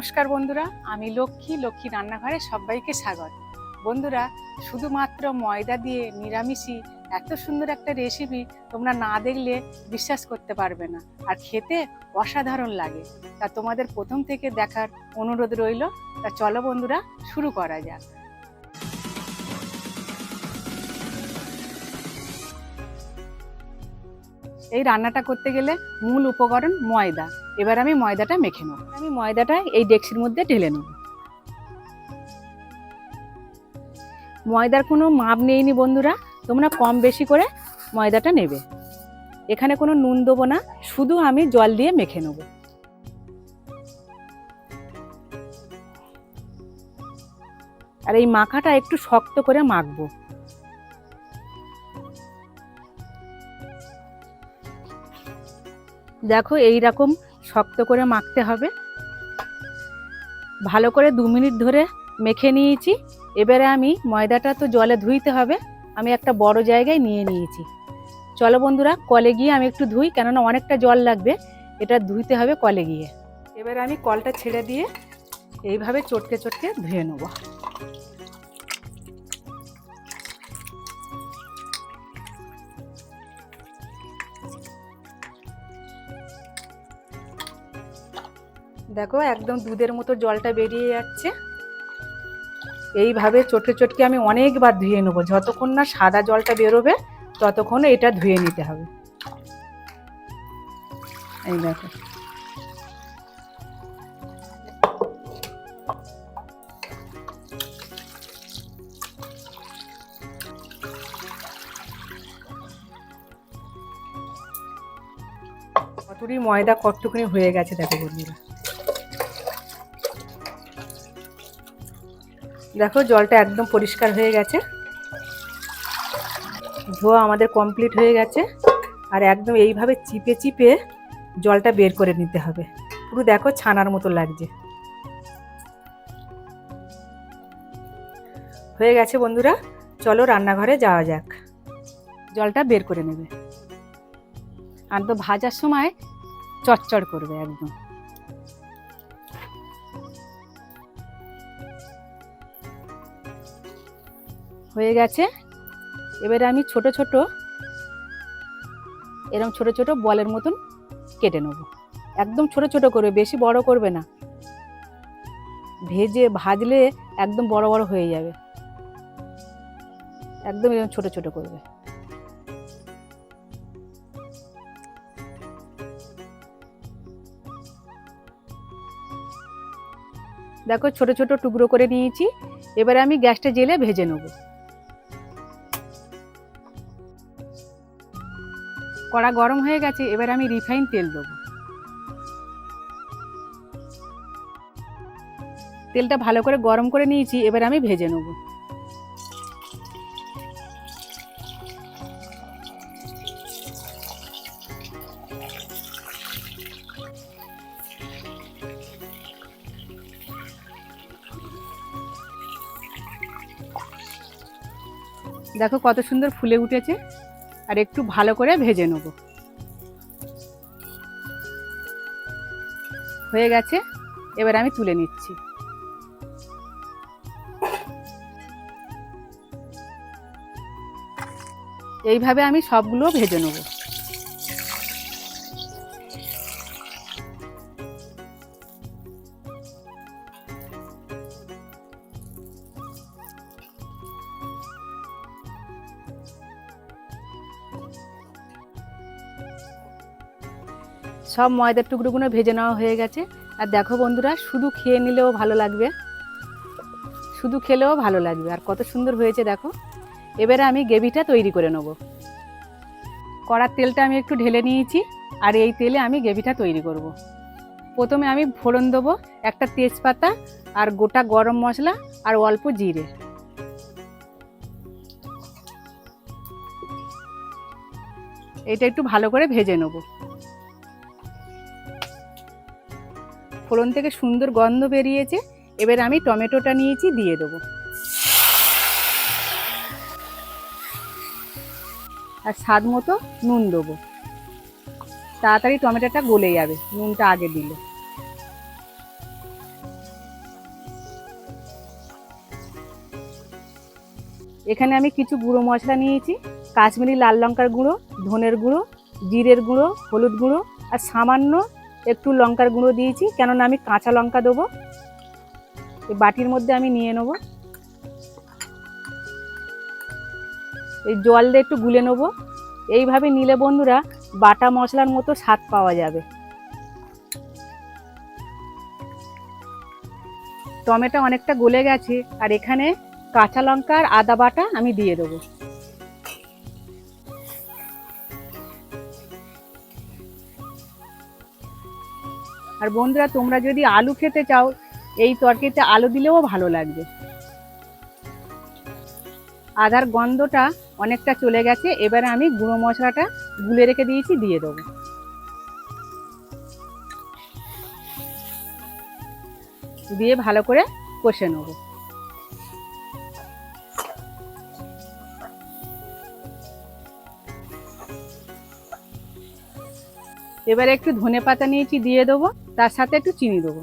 নমস্কার বন্ধুরা, আমি লক্ষ্মী লক্ষ্মী রান্নাঘরে সবাইকে স্বাগত। বন্ধুরা, শুধুমাত্র ময়দা দিয়ে নিরামিষই এত সুন্দর একটা রেসিপি তোমরা না দেখলে বিশ্বাস করতে পারবে না, আর খেতে অসাধারণ লাগে। তা তোমাদের প্রথম থেকে দেখার অনুরোধ রইল, তা চলো বন্ধুরা, শুরু করা যাক। এই রান্নাটা করতে গেলে মূল উপকরণ ময়দা। এবার আমি ময়দাটা মেখে নেব। আমি ময়দাটা এই ডেক্সির মধ্যে ঢেলে নেব। ময়দার কোনো মাপ নেইনি বন্ধুরা, তোমরা কম বেশি করে ময়দাটা নেবে। এখানে কোনো নুন দেবো না, শুধু আমি জল দিয়ে মেখে নেব। আর এই মাখাটা একটু শক্ত করে মাখবো। দেখো এই রকম শক্ত করে মাখতে হবে। ভালো করে দু মিনিট ধরে মেখে নিয়েছি। এবারে আমি ময়দাটা তো জলে ধুইতে হবে। আমি একটা বড় জায়গায় নিয়ে নিয়েছি। চলো বন্ধুরা, কলে গিয়ে আমি একটু ধুই, কেননা অনেকটা জল লাগবে। এটা ধুইতে হবে কলে গিয়ে। এবারে আমি কলটা ছেড়ে দিয়ে এইভাবে চটকে চটকে ধুয়ে নেব। দেখো, একদম দুধের মতো জলটা বেরিয়ে যাচ্ছে। এইভাবে চটকে চটকে আমি অনেকবার ধুয়ে নেব। যতক্ষণ না সাদা জলটা বেরোবে, ততক্ষণ এটা ধুয়ে নিতে হবে। এই দেখো। কতটি ময়দা কতটুকুনি হয়ে গেছে দেখো বন্ধুরা। দেখো, জলটা একদম পরিষ্কার হয়ে গেছে। ধোয়া আমাদের কমপ্লিট হয়ে গেছে। আর একদম এইভাবে চিপে চিপে জলটা বের করে নিতে হবে। পুরো দেখো ছানার মতো লাগছে। হয়ে গেছে বন্ধুরা, চলো রান্নাঘরে যাওয়া যাক। জলটা বের করে নেবে। আর তো ভাজার সময় চটচড় করবে একদম। হয়ে গেছে। এবারে আমি ছোট ছোট এরকম ছোট ছোট বলের মতন কেটে নেব। একদম ছোট ছোট করবে, বেশি বড় করবে না। ভেজে, ভাজলে একদম বড় বড় হয়ে যাবে। একদম এরকম ছোট ছোট করবে। দেখো ছোট ছোট টুকরো করে নিয়েছি। এবারে আমি গ্যাসটা জেলে ভেজে নেব। কড়া গরম হয়ে গেছে, এবার আমি রিফাইন তেল দেবো। তেলটা ভালো করে গরম করে নিয়েছি, এবার আমি ভেজে নেব। দেখো কত সুন্দর ফুলে উঠেছে। আর একটু ভালো করে ভেজে নেব। হয়ে গেছে, এবার আমি তুলে নিচ্ছি। এইভাবে আমি সবগুলো ভেজে নেব। সব ময়দার টুকরোগুলো ভেজে নেওয়া হয়ে গেছে। আর দেখো বন্ধুরা, শুধু খেয়ে নিলেও ভালো লাগবে। শুধু খেলেও ভালো লাগবে। আর কত সুন্দর হয়েছে দেখো। এবারে আমি গ্রেভিটা তৈরি করে নেব। কড়ার তেলটা আমি একটু ঢেলে নিয়েছি, আর এই তেলে আমি গ্রেভিটা তৈরি করব। প্রথমে আমি ফোড়ন দেবো একটা তেজপাতা আর গোটা গরম মশলা আর অল্প জিরে। এটা একটু ভালো করে ভেজে নেব। ফোড়ন থেকে সুন্দর গন্ধ বেরিয়েছে, এবার আমি টমেটোটা নিয়েছি, দিয়ে দেবো। আর স্বাদ মতো নুন দেবো। তাড়াতাড়ি টমেটোটা গলে যাবে, নুনটা আগে দিলে। এখানে আমি কিছু গুঁড়ো মশলা নিয়েছি, কাশ্মীরি লাল লঙ্কার গুঁড়ো, ধনের গুঁড়ো, জিরের গুঁড়ো, হলুদ গুঁড়ো, আর সামান্য একটু লঙ্কার গুঁড়ো দিয়েছি, কেননা আমি কাঁচা লঙ্কা দেবো। এই বাটির মধ্যে আমি নিয়ে নেব। এই জল দিয়ে একটু গুলে নেব। এইভাবে নিলে বন্ধুরা বাটা মশলার মতো স্বাদ পাওয়া যাবে। টমেটো অনেকটা গলে গেছে, আর এখানে কাঁচা লঙ্কা আর আদা বাটা আমি দিয়ে দেবো। আর বন্ধুরা, তোমরা যদি আলু খেতে চাও, এই তরকারিতে আলু দিলেও ভালো লাগবে। আদার গন্ধটা অনেকটা চলে গেছে, এবারে আমি গুঁড়ো মশলাটা গুলে রেখে দিয়েছি, দিয়ে দেবো। দিয়ে ভালো করে কষে নেব। এবারে একটু ধনে পাতা নিয়েছি, দিয়ে দেবো। তার সাথে একটু চিনি দেবো।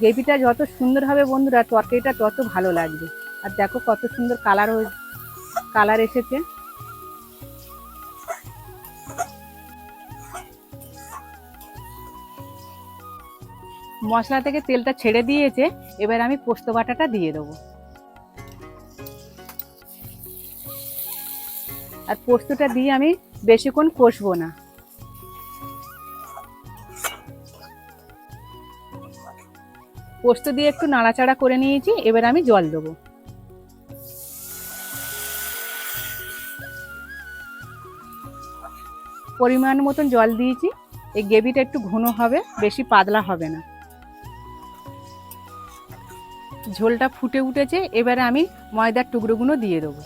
গ্রেভিটা যত সুন্দর হবে বন্ধুরা, তরকারিটা তত ভালো লাগবে। আর দেখো কত সুন্দর কালার কালার এসেছে। মশলা থেকে তেলটা ছেড়ে দিয়েছে, এবার আমি পোস্ত বাটাটা দিয়ে দেবো। আর পোস্তটা দিয়ে আমি বেশিক্ষণ কষবো না। পোস্ত দিয়ে একটু নাড়াচাড়া করে নিয়েছি, এবার আমি জল দেবো। পরিমাণ মতন জল দিয়েছি, এই গ্রেভিটা একটু ঘন হবে, বেশি পাতলা হবে না। ঝোলটা ফুটে উঠেছে, এবারে আমি ময়দার টুকরোগুলো দিয়ে দেবো।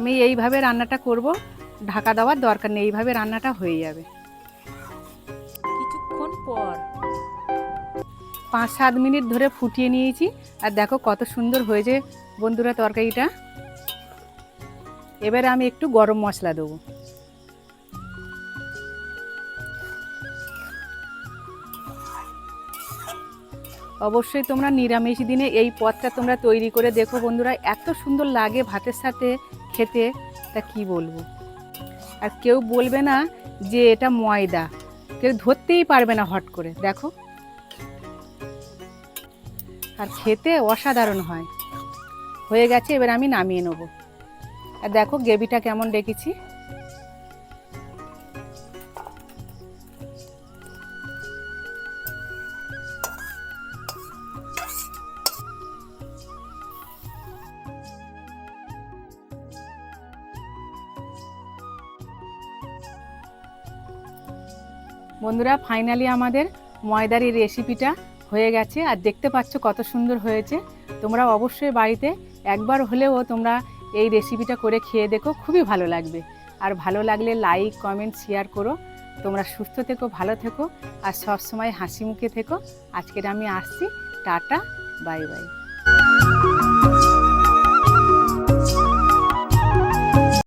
আমি এইভাবে রান্নাটা করব ঢাকা দেওয়ার দরকার নেই এইভাবে রান্নাটা হয়ে যাবে। কিছুক্ষণ পর। পাঁচ সাত মিনিট ধরে ফুটিয়ে নিয়েছি আর দেখো কত সুন্দর হয়েছে বন্ধুরা তরকারিটা। এবারে আমি একটু গরম মশলা দেবো। অবশ্যই তোমরা নিরামিষ দিনে এই পদটা তোমরা তৈরি করে দেখো বন্ধুরা এত সুন্দর লাগে ভাতের সাথে। খেতে, তা কি বলব? আর কেউ বলবে না যে এটা ময়দা। কেউ ধরতেই পারবে না হট করে, দেখো। আর খেতে অসাধারণ হয়। হয়ে গেছে, এবার আমি নামিয়ে নেব। আর দেখো, গ্রেভিটা কেমন রেখেছি। বন্ধুরা ফাইনালি আমাদের ময়দার এই রেসিপিটা হয়ে গেছে। আর দেখতে পাচ্ছ কত সুন্দর হয়েছে। তোমরা অবশ্যই বাড়িতে একবার হলেও তোমরা এই রেসিপিটা করে খেয়ে দেখো, খুবই ভালো লাগবে। আর ভালো লাগলে লাইক কমেন্ট শেয়ার করো। তোমরা সুস্থ থেকো, ভালো থেকো। আর সবসময় হাসি মুখে থেকো। আজকের আমি আসছি। Tata bye bye